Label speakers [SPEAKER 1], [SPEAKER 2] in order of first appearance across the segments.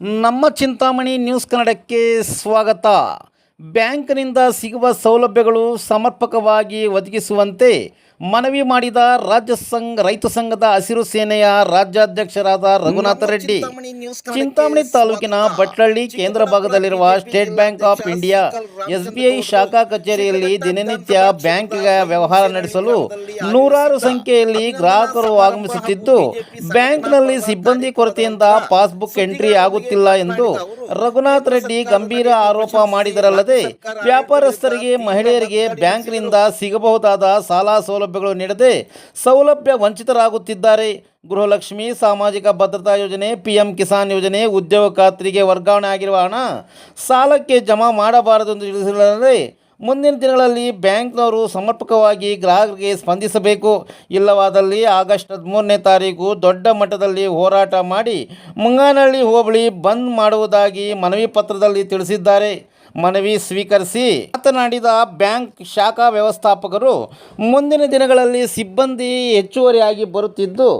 [SPEAKER 1] ನಮ್ಮ ಚಿಂತಾಮಣಿ ನ್ಯೂಸ್ ಕನ್ನಡಕ್ಕೆ ಸ್ವಾಗತ. ಬ್ಯಾಂಕ್ನಿಂದ ಸಿಗುವ ಸೌಲಭ್ಯಗಳು ಸಮರ್ಪಕವಾಗಿ ಒದಗಿಸುವಂತೆ ಮನವಿ ಮಾಡಿದ ರಾಜ್ಯ ಸಂಘ ರೈತ ಸಂಘದ ಹಸಿರು ಸೇನೆಯ ರಾಜ್ಯಾಧ್ಯಕ್ಷರಾದ ರಘುನಾಥ ರೆಡ್ಡಿ. ಚಿಂತಾಮಣಿ ತಾಲೂಕಿನ ಬಟ್ಲಳ್ಳಿ ಕೇಂದ್ರ ಭಾಗದಲ್ಲಿರುವ State Bank of India SBI ಶಾಖಾ ಕಚೇರಿಯಲ್ಲಿ ದಿನನಿತ್ಯ ಬ್ಯಾಂಕ್ ವ್ಯವಹಾರ ನಡೆಸಲು ನೂರಾರು ಸಂಖ್ಯೆಯಲ್ಲಿ ಗ್ರಾಹಕರು ಆಗಮಿಸುತ್ತಿದ್ದು ಬ್ಯಾಂಕ್ನಲ್ಲಿ ಸಿಬ್ಬಂದಿ ಕೊರತೆಯಿಂದ ಪಾಸ್ಬುಕ್ ಎಂಟ್ರಿ ಆಗುತ್ತಿಲ್ಲ ಎಂದು ರಘುನಾಥ್ ರೆಡ್ಡಿ ಗಂಭೀರ ಆರೋಪ ಮಾಡಿದರಲ್ಲದೆ ವ್ಯಾಪಾರಸ್ಥರಿಗೆ ಮಹಿಳೆಯರಿಗೆ ಬ್ಯಾಂಕ್ನಿಂದ ಸಿಗಬಹುದಾದ ಸಾಲ ಸೌಲಭ್ಯಗಳು ನೀಡದೆ ಸೌಲಭ್ಯ ವಂಚಿತರಾಗುತ್ತಿದ್ದಾರೆ. ಗೃಹಲಕ್ಷ್ಮಿ, ಸಾಮಾಜಿಕ ಭದ್ರತಾ ಯೋಜನೆ, ಪಿಎಂ ಕಿಸಾನ್ ಯೋಜನೆ, ಉದ್ಯೋಗ ಖಾತ್ರಿಗೆ ವರ್ಗಾವಣೆ ಆಗಿರುವ ಹಣ ಸಾಲಕ್ಕೆ ಜಮಾ ಮಾಡಬಾರದು ಎಂದು ತಿಳಿಸಿದರೆ ಮುಂದಿನ ದಿನಗಳಲ್ಲಿ ಬ್ಯಾಂಕ್ನವರು ಸಮರ್ಪಕವಾಗಿ ಗ್ರಾಹಕರಿಗೆ ಸ್ಪಂದಿಸಬೇಕು. ಇಲ್ಲವಾದಲ್ಲಿ ಆಗಸ್ಟ್ ಹದಿಮೂರನೇ ತಾರೀಕು ದೊಡ್ಡ ಮಟ್ಟದಲ್ಲಿ ಹೋರಾಟ ಮಾಡಿ ಮುಂಗಾನಹಳ್ಳಿ ಹೋಬಳಿ ಬಂದ್ ಮಾಡುವುದಾಗಿ ಮನವಿ ಪತ್ರದಲ್ಲಿ ತಿಳಿಸಿದ್ದಾರೆ. ಮನವಿ ಸ್ವೀಕರಿಸಿ ಮಾತನಾಡಿದ ಬ್ಯಾಂಕ್ ಶಾಖಾ ವ್ಯವಸ್ಥಾಪಕರು, ಮುಂದಿನ ದಿನಗಳಲ್ಲಿ ಸಿಬ್ಬಂದಿ ಹೆಚ್ಚುವರಿಯಾಗಿ ಬರುತ್ತಿದ್ದು,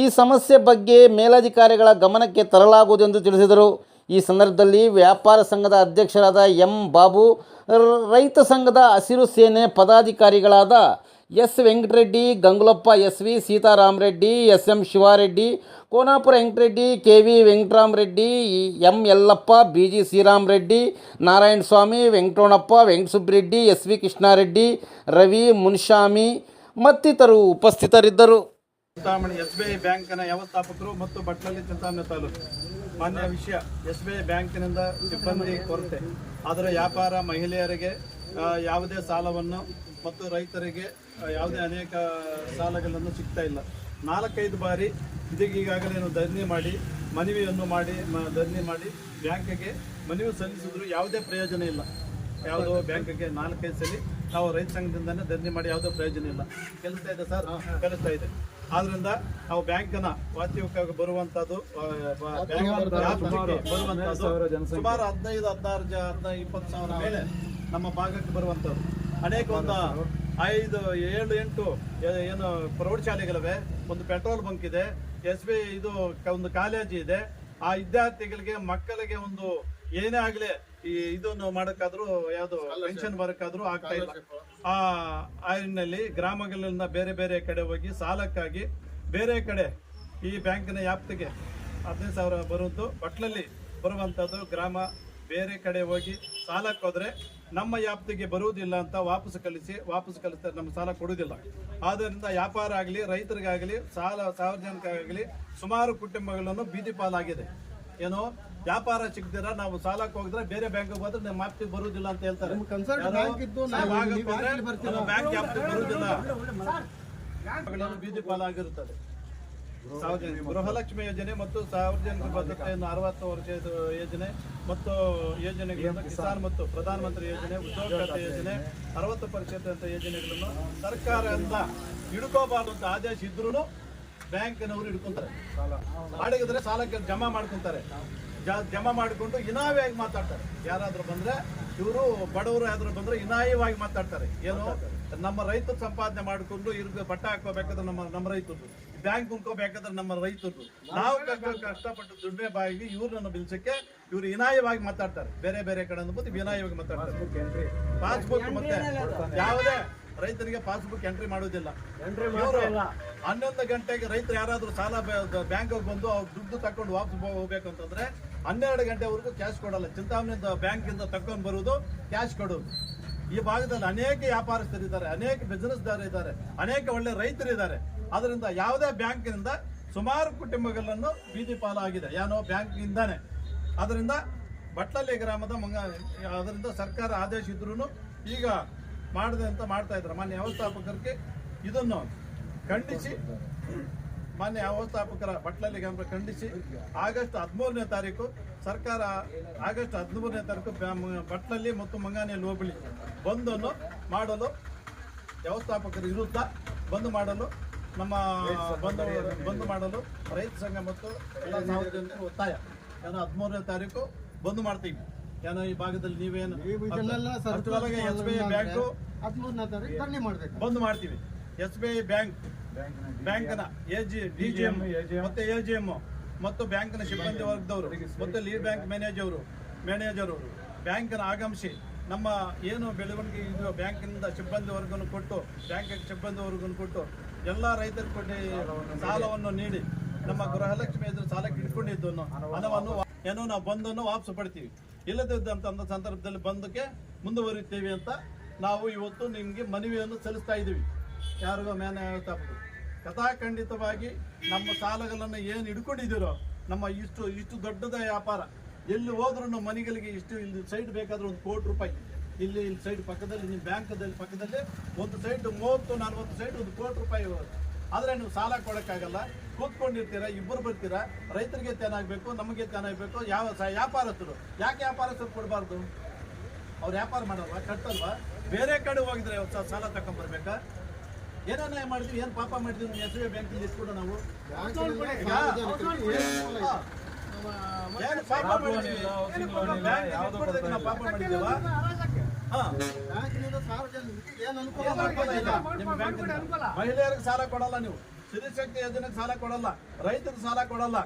[SPEAKER 1] ಈ ಸಮಸ್ಯೆ ಬಗ್ಗೆ ಮೇಲಧಿಕಾರಿಗಳ ಗಮನಕ್ಕೆ ತರಲಾಗುವುದೆಂದು ತಿಳಿಸಿದರು. ಈ ಸಂದರ್ಭದಲ್ಲಿ ವ್ಯಾಪಾರ ಸಂಘದ ಅಧ್ಯಕ್ಷರಾದ ಎಂ ಬಾಬು, ರೈತ ಸಂಘದ ಹಸಿರು ಸೇನೆ ಪದಾಧಿಕಾರಿಗಳಾದ S Venkatareddy, Gangulappa, S V Seetharamareddy, S M Shivareddy, Konapura Venkatareddy, K V Venkataramareddy, M Yallappa, B G Sriramareddy, Narayana Swamy Venkatonappa Venkatasubreddy S V Krishnareddy, Ravi Munshami ಮತ್ತಿತರರು ಉಪಸ್ಥಿತರಿದ್ದರು.
[SPEAKER 2] ಚಿಂತಾಮಣಿ ಎಸ್ ಬಿ ಐ ಬ್ಯಾಂಕ್ನ ವ್ಯವಸ್ಥಾಪಕರು ಮತ್ತು ಬಟ್ಲಲ್ಲಿ ಚಿಂತಾಮಣಿ ತಾಲೂಕು. ಮಾನ್ಯ ವಿಷಯ, S B I ಬ್ಯಾಂಕಿನಿಂದ ಸಿಬ್ಬಂದಿ ಕೊರತೆ. ಆದರೆ ವ್ಯಾಪಾರ ಮಹಿಳೆಯರಿಗೆ ಯಾವುದೇ ಸಾಲವನ್ನು ಮತ್ತು ರೈತರಿಗೆ ಯಾವುದೇ ಅನೇಕ ಸಾಲಗಳನ್ನು ಸಿಗ್ತಾ ಇಲ್ಲ. ನಾಲ್ಕೈದು ಬಾರಿ ಇದಕ್ಕೆ ಈಗಾಗಲೇ ನಾವು ಧರಣಿ ಮಾಡಿ ಮನವಿಯನ್ನು ಮಾಡಿ ಮ- ಧರಣಿ ಮಾಡಿ ಬ್ಯಾಂಕಿಗೆ ಮನವಿ ಸಲ್ಲಿಸಿದ್ರು ಯಾವುದೇ ಪ್ರಯೋಜನ ಇಲ್ಲ. ಯಾವುದೋ ಬ್ಯಾಂಕಿಗೆ ನಾಲ್ಕೈದು ಸಲ ನಾವು ರೈತ ಸಂಘದಿಂದನೇ ಧರಣಿ ಮಾಡಿ ಯಾವುದೋ ಪ್ರಯೋಜನ ಇಲ್ಲ. ಕೆಲಸ ಇದೆ ಸರ್ ಕೆಲಸ ಇದೆ. ಆದ್ರಿಂದ ನಾವು ಬ್ಯಾಂಕ್ನ ವಾಸ್ತವಿಕವಾಗಿ ಬರುವಂತದ್ದು ಸುಮಾರು ಹದಿನೈದು ಹದಿನಾರು ಹದಿನೈದು ಇಪ್ಪತ್ತು ಸಾವಿರ ಮೇಲೆ ನಮ್ಮ ಭಾಗಕ್ಕೆ ಬರುವಂತದ್ದು ಅನೇಕ ಒಂದು ಐದು ಏಳು ಎಂಟು ಏನು ಪ್ರೌಢಶಾಲೆಗಳಿವೆ ಒಂದು ಪೆಟ್ರೋಲ್ ಬಂಕ್ ಇದೆ. ಎಸ್ ಬಿ ಇದು ಒಂದು ಕಾಲೇಜು ಇದೆ. ಆ ವಿದ್ಯಾರ್ಥಿಗಳಿಗೆ ಮಕ್ಕಳಿಗೆ ಒಂದು ಏನೇ ಆಗಲಿ ಈ ಇದನ್ನು ಮಾಡೋಕ್ಕಾದ್ರೂ ಯಾವುದು ಪೆನ್ಷನ್ ಬರೋಕ್ಕಾದ್ರೂ ಆಗ್ತಾ ಇಲ್ಲ. ಆ ಆಯ್ನಲ್ಲಿ ಗ್ರಾಮಗಳಿಂದ ಬೇರೆ ಬೇರೆ ಕಡೆ ಹೋಗಿ ಸಾಲಕ್ಕಾಗಿ ಬೇರೆ ಕಡೆ ಈ ಬ್ಯಾಂಕಿನ ವ್ಯಾಪ್ತಿಗೆ ಹದಿನೈದು ಸಾವಿರ ಬರುವುದು. ಬಟ್ಲಲ್ಲಿ ಬರುವಂಥದ್ದು ಗ್ರಾಮ ಬೇರೆ ಕಡೆ ಹೋಗಿ ಸಾಲಕ್ಕೆ ಹೋದ್ರೆ ನಮ್ಮ ವ್ಯಾಪ್ತಿಗೆ ಬರುವುದಿಲ್ಲ ಅಂತ ವಾಪಸ್ ಕಲಿಸಿ ವಾಪಸ್ ಕಲಿಸ್ತಾರೆ ನಮ್ಮ ಸಾಲ ಕೊಡುವುದಿಲ್ಲ. ಆದ್ದರಿಂದ ವ್ಯಾಪಾರ ಆಗಲಿ ರೈತರಿಗಾಗಲಿ ಸಾಲ ಸಾರ್ವಜನಿಕರಾಗಲಿ ಸುಮಾರು ಕುಟುಂಬಗಳನ್ನು ಬೀದಿ ಪಾಲಾಗಿದೆ. ಏನು ವ್ಯಾಪಾರ ಸಿಗ್ದಿರ ನಾವು ಸಾಲಕ್ಕೆ ಹೋಗಿದ್ರೆ ಬೇರೆ ಬ್ಯಾಂಕ್ ಹೋದ್ರೆ ನಮ್ಮ ವ್ಯಾಪ್ತಿಗೆ ಬರುವುದಿಲ್ಲ ಅಂತ ಹೇಳ್ತಾರೆ. ಬ್ಯಾಂಕ್ ವ್ಯಾಪ್ತಿಗೆ ಬರುವುದಿಲ್ಲ. ಗಳನ್ನು ಬೀದಿ ಪಾಲಾಗಿರುತ್ತದೆ. ಸಾರ್ವಜನಿಕ ಗೃಹಲಕ್ಷ್ಮಿ ಯೋಜನೆ ಮತ್ತು ಸಾರ್ವಜನಿಕ ಭದ್ರತೆಯನ್ನು ಅರವತ್ತು ವರ್ಷದ ಯೋಜನೆ ಮತ್ತು ಯೋಜನೆಗಳನ್ನು ಕಿಸಾನ್ ಮತ್ತು ಪ್ರಧಾನಮಂತ್ರಿ ಯೋಜನೆ ಉದ್ಯೋಗ ಖಾತೆ ಯೋಜನೆ ಅರವತ್ತು ಪರಿಷತ್ ಅಂತ ಯೋಜನೆಗಳನ್ನು ಸರ್ಕಾರದಿಂದ ಹಿಡ್ಕೋಬಾರ್ದು ಅಂತ ಆದೇಶ ಇದ್ರೂ ಬ್ಯಾಂಕಿನವರು ಹಿಡ್ಕೊಂತಾರೆ. ಮಾಡಿದ್ರೆ ಸಾಲಕ್ಕೆ ಜಮಾ ಮಾಡ್ಕೊಂತಾರೆ. ಜಮಾ ಮಾಡಿಕೊಂಡು ಇನಾವಿಯಾಗಿ ಮಾತಾಡ್ತಾರೆ. ಯಾರಾದ್ರೂ ಬಂದ್ರೆ ಇವರು ಬಡವರು ಯಾರಾದ್ರೂ ಬಂದ್ರೆ ಇನಾಯವಾಗಿ ಮಾತಾಡ್ತಾರೆ. ಏನು? ನಮ್ಮ ರೈತ ಸಂಪಾದನೆ ಮಾಡಿಕೊಂಡು ಇವ್ರಿಗೆ ಬಟ್ಟ ಹಾಕೋಬೇಕಾದ್ರೆ ನಮ್ಮ ನಮ್ಮ ರೈತರು ಬ್ಯಾಂಕ್ ಉಳ್ಕೋಬೇಕಾದ್ರೆ ನಮ್ಮ ರೈತರು. ನಾವು ಕಷ್ಟ- ಕಷ್ಟಪಟ್ಟು ದುಡಿಮೆ ಬಾಯಿಗೆ ಇವ್ರನ್ನ ಬಿಲ್ಸಕ್ಕೆ ಇವ್ರು ವಿನಾಯವಾಗಿ ಮಾತಾಡ್ತಾರೆ. ಬೇರೆ ಬೇರೆ ಕಡೆ ಅಂದ್ಬಿಟ್ಟು ವಿನಾಯವಾಗಿ ಮಾತಾಡ್ತಾರೆ. ಪಾಸ್ಬುಕ್ ಮತ್ತೆ ಯಾವುದೇ ರೈತರಿಗೆ ಪಾಸ್ಬುಕ್ ಎಂಟ್ರಿ ಮಾಡುವುದಿಲ್ಲ. ಇವ್ರು ಹನ್ನೊಂದು ಗಂಟೆಗೆ ರೈತರು ಯಾರಾದ್ರೂ ಸಾಲ ಬ್ಯಾಂಕ್ ಬಂದು ಅವ್ರು ದುಡ್ಡು ತಕೊಂಡು ವಾಪಸ್ ಹೋಗ್ಬೇಕಂತಂದ್ರೆ ಹನ್ನೆರಡು ಗಂಟೆವರೆಗೂ ಕ್ಯಾಶ್ ಕೊಡಲ್ಲ. ಚಿಂತಾಮಣಿಯಿಂದ ಬ್ಯಾಂಕ್ ಇಂದ ತಕೊಂಡು ಬರುವುದು ಕ್ಯಾಶ್ ಕೊಡೋದು. ಈ ಭಾಗದಲ್ಲಿ ಅನೇಕ ವ್ಯಾಪಾರಸ್ಥರಿದ್ದಾರೆ ಅನೇಕ ಬಿಸಿನೆಸ್ ದಾರ ಇದ್ದಾರೆ ಅನೇಕ ಒಳ್ಳೆ ರೈತರು ಇದ್ದಾರೆ ಅದರಿಂದ ಯಾವುದೇ ಬ್ಯಾಂಕಿನಿಂದ ಸುಮಾರು ಕುಟುಂಬಗಳನ್ನು ಬೀದಿ ಪಾಲಾಗಿದೆ. ಯಾನೋ ಬ್ಯಾಂಕ್ ಇಂದಾನೆ ಅದರಿಂದ ಬಟ್ಲಲ್ಲಿ ಗ್ರಾಮದ ಮಂಗ ಅದರಿಂದ ಸರ್ಕಾರ ಆದೇಶ ಇದ್ರೂ ಈಗ ಮಾಡಿದೆ ಅಂತ ಮಾಡ್ತಾ ಇದ್ದಾರೆ. ಮಾನ್ಯ ವ್ಯವಸ್ಥಾಪಕರಿಗೆ ಇದನ್ನು ಖಂಡಿಸಿ, ಮಾನ್ಯ ವ್ಯವಸ್ಥಾಪಕರ ಬಟ್ಲಲ್ಲಿ ಗ್ರಾಮ ಖಂಡಿಸಿ, ಆಗಸ್ಟ್ ಹದಿಮೂರನೇ ತಾರೀಕು ಸರ್ಕಾರ ಆಗಸ್ಟ್ ಹದಿಮೂರನೇ ತಾರೀಕು ಬಟ್ಲಲ್ಲಿ ಮತ್ತು ಮಂಗಾನೆಯಲ್ಲಿ ಹೋಬಳಿ ಬಂದನ್ನು ಮಾಡಲು ವ್ಯವಸ್ಥಾಪಕರ ವಿರುದ್ಧ ಬಂದು ಮಾಡಲು ನಮ್ಮ ಬಂದು ಬಂದ್ ಮಾಡಲು ರೈತ ಸಂಘ ಮತ್ತು ಎಲ್ಲ ಸಾರ್ವಜನಿಕರು ಒತ್ತಾಯ. ಏನೋ ಹದಿಮೂರನೇ ತಾರೀಕು ಬಂದ್ ಮಾಡ್ತೀವಿ ಏನೋ ಈ ಭಾಗದಲ್ಲಿ ನೀವೇನು ಎಸ್ ಬಿ ಐ ಬ್ಯಾಂಕು ಬಂದ್ ಮಾಡ್ತೀವಿ. ಎಸ್ ಬಿ ಐ ಬ್ಯಾಂಕ್ ಬ್ಯಾಂಕ್ನ A G D G M ಮತ್ತೆ ಎ ಜಿ ಎಂ ಮತ್ತು ಬ್ಯಾಂಕ್ನ ಸಿಬ್ಬಂದಿ ವರ್ಗದವರು ಮತ್ತು ಲೀಡ್ ಬ್ಯಾಂಕ್ ಮ್ಯಾನೇಜರ್ ಮ್ಯಾನೇಜರ್ ಬ್ಯಾಂಕ್ನ ಆಗಮಿಸಿ ನಮ್ಮ ಏನು ಬೆಳವಣಿಗೆ ಇದೆಯೋ ಬ್ಯಾಂಕಿನಿಂದ ಸಿಬ್ಬಂದಿ ವರ್ಗವನ್ನು ಕೊಟ್ಟು ಬ್ಯಾಂಕ್ ಸಿಬ್ಬಂದಿ ವರ್ಗವನ್ನು ಕೊಟ್ಟು ಎಲ್ಲ ರೈತರ ಕೊಟ್ಟು ಸಾಲವನ್ನು ನೀಡಿ ನಮ್ಮ ಗೃಹಲಕ್ಷ್ಮಿ ಎದುರು ಸಾಲಕ್ಕೆ ಇಟ್ಕೊಂಡಿದ್ದು ಹಣವನ್ನು ಏನೋ ನಾವು ಬಂದನ್ನು ವಾಪಸ್ ಪಡ್ತೀವಿ. ಇಲ್ಲದಿದ್ದಂತ ಸಂದರ್ಭದಲ್ಲಿ ಬಂದಕ್ಕೆ ಮುಂದುವರಿತೀವಿ ಅಂತ ನಾವು ಇವತ್ತು ನಿಮಗೆ ಮನವಿಯನ್ನು ಸಲ್ಲಿಸ್ತಾ ಇದ್ದೀವಿ. ಯಾರಿಗೋ ಮ್ಯಾನ ವ್ಯವಸ್ಥಾಪಕರು ಕಥಾಖಂಡಿತವಾಗಿ ನಮ್ಮ ಸಾಲಗಳನ್ನು ಏನು ಹಿಡ್ಕೊಂಡಿದ್ದೀರೋ, ನಮ್ಮ ಇಷ್ಟು ಇಷ್ಟು ದೊಡ್ಡದ ವ್ಯಾಪಾರ, ಎಲ್ಲಿ ಹೋದ್ರೂ ಮನೆಗಳಿಗೆ ಇಷ್ಟು ಇಲ್ಲಿ ಸೈಡ್ ಬೇಕಾದ್ರೂ ಒಂದು ಕೋಟಿ ರೂಪಾಯಿ. ಇಲ್ಲಿ ಇಲ್ಲಿ ಸೈಡ್ ಪಕ್ಕದಲ್ಲಿ ನಿಮ್ಮ ಬ್ಯಾಂಕದಲ್ಲಿ ಪಕ್ಕದಲ್ಲಿ ಒಂದು ಸೈಡ್ ಮೂವತ್ತು ನಲ್ವತ್ತು ಸೈಡ್ ಒಂದು ಕೋಟಿ ರೂಪಾಯಿ ಹೋಗುತ್ತೆ. ಆದರೆ ನೀವು ಸಾಲ ಕೊಡೋಕ್ಕಾಗಲ್ಲ. ಕೂತ್ಕೊಂಡಿರ್ತೀರಾ ಇಬ್ಬರು ಬರ್ತೀರಾ ರೈತರಿಗೆ ತೇನಾಗಬೇಕು ನಮಗೆ ತೇನಾಗಬೇಕು ಯಾವ ವ್ಯಾಪಾರಸ್ಥರು. ಯಾಕೆ ವ್ಯಾಪಾರಸ್ಥರು ಕೊಡಬಾರ್ದು? ಅವ್ರು ವ್ಯಾಪಾರ ಮಾಡಲ್ವಾ? ಕಟ್ಟಲ್ವಾ? ಬೇರೆ ಕಡೆ ಹೋಗಿದ್ರೆ ಸಾಲ ತಗೊಂಡ್ಬರ್ಬೇಕಾ ಏನೇನ ಮಾಡಿದ್ವಿ ಏನು ಪಾಪ ಮಾಡಿದ್ವಿ ಎಸ್ ಬಿ ಐ ಬ್ಯಾಂಕಲ್ಲಿ ಇಟ್ಕೊಂಡು ನಾವು. ಏನು ಪಾಪ ಮಾಡಿದ್ವಿ? ಬ್ಯಾಂಕ್ ಇಟ್ಬಿಡ್ದಕ್ಕೆ ನಾವು ಪಾಪ ಮಾಡಿದ್ದೀವಾ ಮಹಿಳೆಯರಿಗೆ ಸಾಲ ಕೊಡಲ್ಲ ನೀವು ಶಕ್ತಿ ಯೋಜನೆಗೆ ಸಾಲ ಕೊಡಲ್ಲ ರೈತರಿಗೆ ಸಾಲ ಕೊಡಲ್ಲ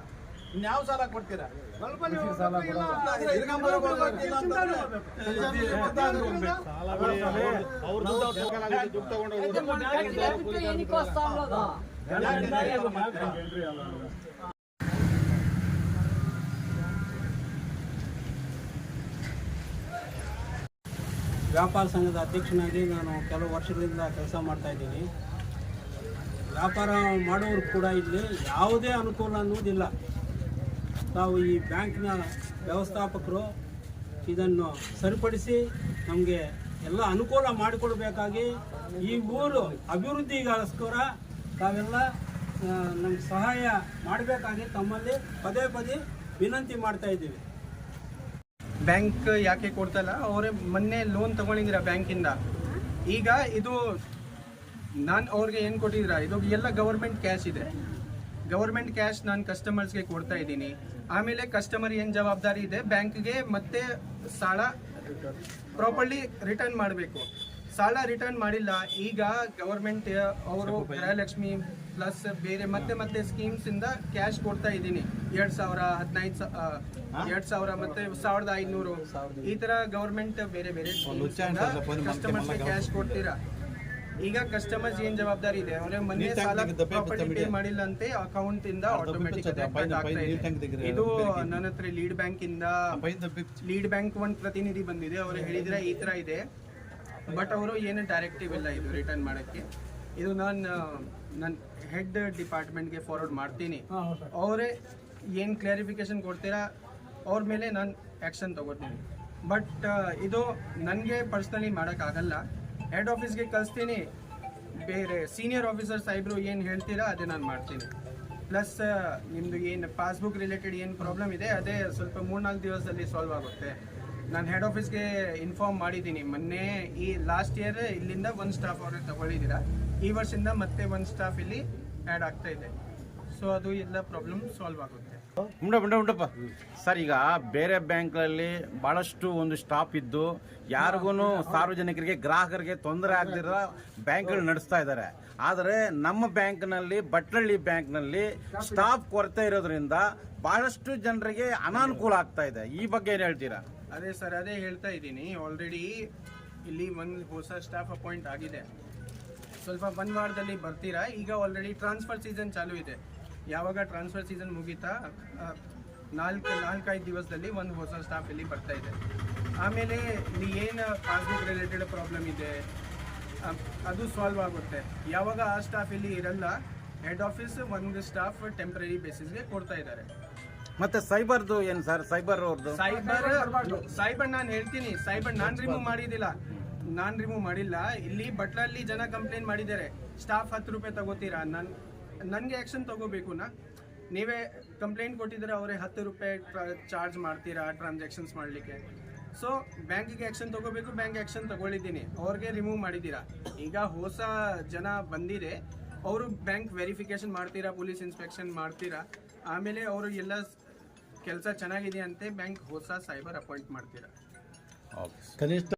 [SPEAKER 2] ಇನ್ಯಾವ ಸಾಲ ಕೊಡ್ತೀರಾ ಹಿಡ್ಕೊಂಬರೋ
[SPEAKER 3] ವ್ಯಾಪಾರ ಸಂಘದ ಅಧ್ಯಕ್ಷನಾಗಿ ನಾನು ಕೆಲವು ವರ್ಷಗಳಿಂದ ಕೆಲಸ ಮಾಡ್ತಾಯಿದ್ದೀನಿ ವ್ಯಾಪಾರ ಮಾಡೋರು ಕೂಡ ಇಲ್ಲಿ ಯಾವುದೇ ಅನುಕೂಲ ಅನ್ನೋದಿಲ್ಲ. ತಾವು ಈ ಬ್ಯಾಂಕ್ನ ವ್ಯವಸ್ಥಾಪಕರು ಇದನ್ನು ಸರಿಪಡಿಸಿ ನಮಗೆ ಎಲ್ಲ ಅನುಕೂಲ ಮಾಡಿಕೊಡ್ಬೇಕಾಗಿ ಈ ಊರು ಅಭಿವೃದ್ಧಿಗೋಸ್ಕರ ತಾವೆಲ್ಲ ನಮ್ಗೆ ಸಹಾಯ ಮಾಡಬೇಕಾಗಿ ತಮ್ಮಲ್ಲಿ ಪದೇ ಪದೇ ವಿನಂತಿ ಮಾಡ್ತಾ ಇದ್ದೀವಿ.
[SPEAKER 4] ಬ್ಯಾಂಕ್ ಯಾಕೆ ಕೊಡ್ತಲ್ಲ ಅವರೇ ಮೊನ್ನೆ ಲೋನ್ ತಗೊಂಡಿದ್ದೀರಾ ಬ್ಯಾಂಕಿಂದ ಈಗ ಇದು ನಾನು ಅವ್ರಿಗೆ ಏನು ಕೊಟ್ಟಿದ್ದೀರಾ? ಇದು ಎಲ್ಲ ಗೌರ್ಮೆಂಟ್ ಕ್ಯಾಶ್ ಇದೆ. ಗೌರ್ಮೆಂಟ್ ಕ್ಯಾಶ್ ನಾನು ಕಸ್ಟಮರ್ಸ್ಗೆ ಕೊಡ್ತಾ ಇದ್ದೀನಿ. ಆಮೇಲೆ ಕಸ್ಟಮರ್ ಏನು ಜವಾಬ್ದಾರಿ ಇದೆ? ಬ್ಯಾಂಕ್ಗೆ ಮತ್ತೆ ಸಾಲ ಪ್ರಾಪರ್ಲಿ ರಿಟರ್ನ್ ಮಾಡಬೇಕು. ಸಾಲ ರಿಟರ್ನ್ ಮಾಡಿಲ್ಲ ಈಗ ಗೌರ್ಮೆಂಟ್ ಅವರು ಗೃಹಲಕ್ಷ್ಮಿ ಪ್ಲಸ್ ಬೇರೆ ಮತ್ತೆ ಮತ್ತೆ ಸ್ಕೀಮ್ಸ್ ಇಂದ ಕ್ಯಾಶ್ ಕೊಡ್ತಾ ಇದ್ದೀನಿ. ಎರಡ್ ಸಾವಿರ ಹದಿನೈದು ಎರಡ್ ಸಾವಿರ ಮತ್ತೆ ಸಾವಿರದ ಐನೂರು ಈ ತರ ಗವರ್ಮೆಂಟ್ ಬೇರೆ ಬೇರೆ ಕಸ್ಟಮರ್ಸ್ ಕ್ಯಾಶ್ ಕೊಡ್ತೀರಾ? ಈಗ ಕಸ್ಟಮರ್ಸ್ ಏನ್ ಜವಾಬ್ದಾರಿ ಇದೆ? ಅವರೇ ಮನೆ ಸಾಲ ಪೇ ಮಾಡಿಲ್ಲ ಅಂತೆ ಅಕೌಂಟ್ ಇಂದ ಆಟೋಮೆಟಿಕ್ ಇದು. ನನ್ನ ಹತ್ರ ಲೀಡ್ ಬ್ಯಾಂಕ್ ಇಂದ ಲೀಡ್ ಬ್ಯಾಂಕ್ ಒಂದು ಪ್ರತಿನಿಧಿ ಬಂದಿದೆ. ಅವರು ಹೇಳಿದ್ರೆ ಈ ತರ ಇದೆ. ಬಟ್ ಅವರು ಏನು ಡೈರೆಕ್ಟಿವ್ ಇಲ್ಲ ಇದು ರಿಟರ್ನ್ ಮಾಡಕ್ಕೆ. ಇದು ನಾನು ನನ್ನ ಹೆಡ್ ಡಿಪಾರ್ಟ್ಮೆಂಟ್ಗೆ ಫಾರ್ವರ್ಡ್ ಮಾಡ್ತೀನಿ. ಅವರೇ ಏನು ಕ್ಲಾರಿಫಿಕೇಶನ್ ಕೊಡ್ತೀರಾ? ಅವ್ರ ಮೇಲೆ ನಾನು ಆ್ಯಕ್ಷನ್ ತಗೋತೀನಿ. ಬಟ್ ಇದು ನನಗೆ ಪರ್ಸ್ನಲಿ ಮಾಡೋಕ್ಕಾಗಲ್ಲ ಹೆಡ್ ಆಫೀಸ್ಗೆ ಕಳಿಸ್ತೀನಿ. ಬೇರೆ ಸೀನಿಯರ್ ಆಫೀಸರ್ ಸಾಹೇಬರು ಏನು ಹೇಳ್ತೀರಾ ಅದೇ ನಾನು ಮಾಡ್ತೀನಿ. ಪ್ಲಸ್ ನಿಮ್ಮದು ಏನು ಪಾಸ್ಬುಕ್ ರಿಲೇಟೆಡ್ ಏನು ಪ್ರಾಬ್ಲಮ್ ಇದೆ ಅದೇ ಸ್ವಲ್ಪ ಮೂರ್ನಾಲ್ಕು ದಿವಸದಲ್ಲಿ ಸಾಲ್ವ್ ಆಗುತ್ತೆ. ನಾನು ಹೆಡ್ ಆಫೀಸ್ಗೆ ಇನ್ಫಾರ್ಮ್ ಮಾಡಿದ್ದೀನಿ. ಮೊನ್ನೆ ಈ ಲಾಸ್ಟ್ ಇಯರ್ ಇಲ್ಲಿಂದ ಒಂದು ಸ್ಟಾಫ್ ಅವ್ರಿಗೆ ತಗೊಳ್ಳಿದ್ದೀರಾ? ಈ ವರ್ಷದಿಂದ ಮತ್ತೆ ಒಂದು ಸ್ಟಾಫ್ ಇಲ್ಲಿ ಆ್ಯಡ್ ಆಗ್ತಾ ಇದೆ. ಸೊ ಅದು ಎಲ್ಲ ಪ್ರಾಬ್ಲಮ್ ಸಾಲ್ವ್ ಆಗುತ್ತೆ.
[SPEAKER 1] ಉಂಡ ಉಂಡ ಉಂಡಪ್ಪ. ಸರ್, ಈಗ ಬೇರೆ ಬ್ಯಾಂಕ್ಗಳಲ್ಲಿ ಬಹಳಷ್ಟು ಒಂದು ಸ್ಟಾಪ್ ಇದ್ದು ಯಾರಿಗೂ ಸಾರ್ವಜನಿಕರಿಗೆ, ಗ್ರಾಹಕರಿಗೆ ತೊಂದರೆ ಆಗದಿರೋ ಬ್ಯಾಂಕ್ಗಳು ನಡೆಸ್ತಾ ಇದ್ದಾರೆ. ಆದರೆ ನಮ್ಮ ಬ್ಯಾಂಕ್ನಲ್ಲಿ, ಬಟ್ಲಳ್ಳಿ ಬ್ಯಾಂಕ್ನಲ್ಲಿ ಸ್ಟಾಫ್ ಕೊರತೆ ಇರೋದ್ರಿಂದ ಬಹಳಷ್ಟು ಜನರಿಗೆ ಅನಾನುಕೂಲ ಆಗ್ತಾ ಇದೆ. ಈ ಬಗ್ಗೆ ಏನು ಹೇಳ್ತೀರಾ?
[SPEAKER 4] ಅದೇ ಸರ್, ಅದೇ ಹೇಳ್ತಾ ಇದ್ದೀನಿ. ಆಲ್ರೆಡಿ ಇಲ್ಲಿ ಒಂದು ಹೊಸ ಸ್ಟಾಫ್ ಅಪಾಯಿಂಟ್ ಆಗಿದೆ. ಸ್ವಲ್ಪ ಒಂದು ವಾರದಲ್ಲಿ ಬರ್ತೀರಾ? ಈಗ ಆಲ್ರೆಡಿ ಟ್ರಾನ್ಸ್ಫರ್ ಸೀಸನ್ ಚಾಲೂ ಇದೆ. ಯಾವಾಗ ಟ್ರಾನ್ಸ್ಫರ್ ಸೀಸನ್ ಮುಗೀತಾ ನಾಲ್ಕು ನಾಲ್ಕೈದು ದಿವಸದಲ್ಲಿ ಒಂದು ಹೊಸ ಸ್ಟಾಫ್ ಇಲ್ಲಿ ಬರ್ತಾ ಇದೆ. ಆಮೇಲೆ ಇಲ್ಲಿ ಏನು ಪಾಸ್ಬುಕ್ ರಿಲೇಟೆಡ್ ಪ್ರಾಬ್ಲಮ್ ಇದೆ? ಅದು ಸಾಲ್ವ್ ಆಗುತ್ತೆ. ಯಾವಾಗ ಆ ಸ್ಟಾಫ್ ಇಲ್ಲಿ ಇರಲ್ಲ ಹೆಡ್ ಆಫೀಸ್ ಒಂದು ಸ್ಟಾಫ್ ಟೆಂಪ್ರರಿ ಬೇಸಿಸ್ಗೆ ಕೊಡ್ತಾ ಇದ್ದಾರೆ.
[SPEAKER 1] ಮತ್ತೆ ಸೈಬರ್ದು ಏನು ಸರ್? ಸೈಬರ್ ಅವ್ರದ್ದು
[SPEAKER 4] ಸೈಬರ್ ಸೈಬರ್ ನಾನು ಹೇಳ್ತೀನಿ. ಸೈಬರ್ ನಾನ್ ರಿಮೂವ್ ಮಾಡಿದಿಲ್ಲ. ನಾನ್ ರಿಮೂವ್ ಮಾಡಿಲ್ಲ. ಇಲ್ಲಿ ಬಟ್ಲಲ್ಲಿ ಜನ ಕಂಪ್ಲೇಂಟ್ ಮಾಡಿದ್ದಾರೆ. ಸ್ಟಾಫ್ ಹತ್ತು ರೂಪಾಯಿ ತಗೋತೀರಾ? ನನ್ ನನಗೆ ಆ್ಯಕ್ಷನ್ ತಗೋಬೇಕು ನಾ. ನೀವೇ ಕಂಪ್ಲೇಂಟ್ ಕೊಟ್ಟಿದ್ರೆ ಅವರೇ ಹತ್ತು ರೂಪಾಯಿ ಚಾರ್ಜ್ ಮಾಡ್ತೀರಾ ಟ್ರಾನ್ಸಾಕ್ಷನ್ಸ್ ಮಾಡಲಿಕ್ಕೆ. ಸೊ ಬ್ಯಾಂಕಿಗೆ ಆ್ಯಕ್ಷನ್ ತಗೋಬೇಕು ಬ್ಯಾಂಕ್ ಆ್ಯಕ್ಷನ್ ತೊಗೊಳಿದ್ದೀನಿ ಅವ್ರಿಗೆ ರಿಮೂವ್ ಮಾಡಿದ್ದೀರಾ. ಈಗ ಹೊಸ ಜನ ಬಂದಿದೆ ಅವರು ಬ್ಯಾಂಕ್ ವೆರಿಫಿಕೇಷನ್ ಮಾಡ್ತೀರಾ ಪೊಲೀಸ್ ಇನ್ಸ್ಪೆಕ್ಷನ್ ಮಾಡ್ತೀರಾ. ಆಮೇಲೆ ಅವರು ಎಲ್ಲ ಕೆಲಸ ಚೆನ್ನಾಗಿದೆ ಅಂತೆ ಬ್ಯಾಂಕ್ ಹೊಸ ಸೈಬರ್ ಅಪಾಯಿಂಟ್ ಮಾಡ್ತೀರಾ.
[SPEAKER 2] ಕನಿಷ್ಠ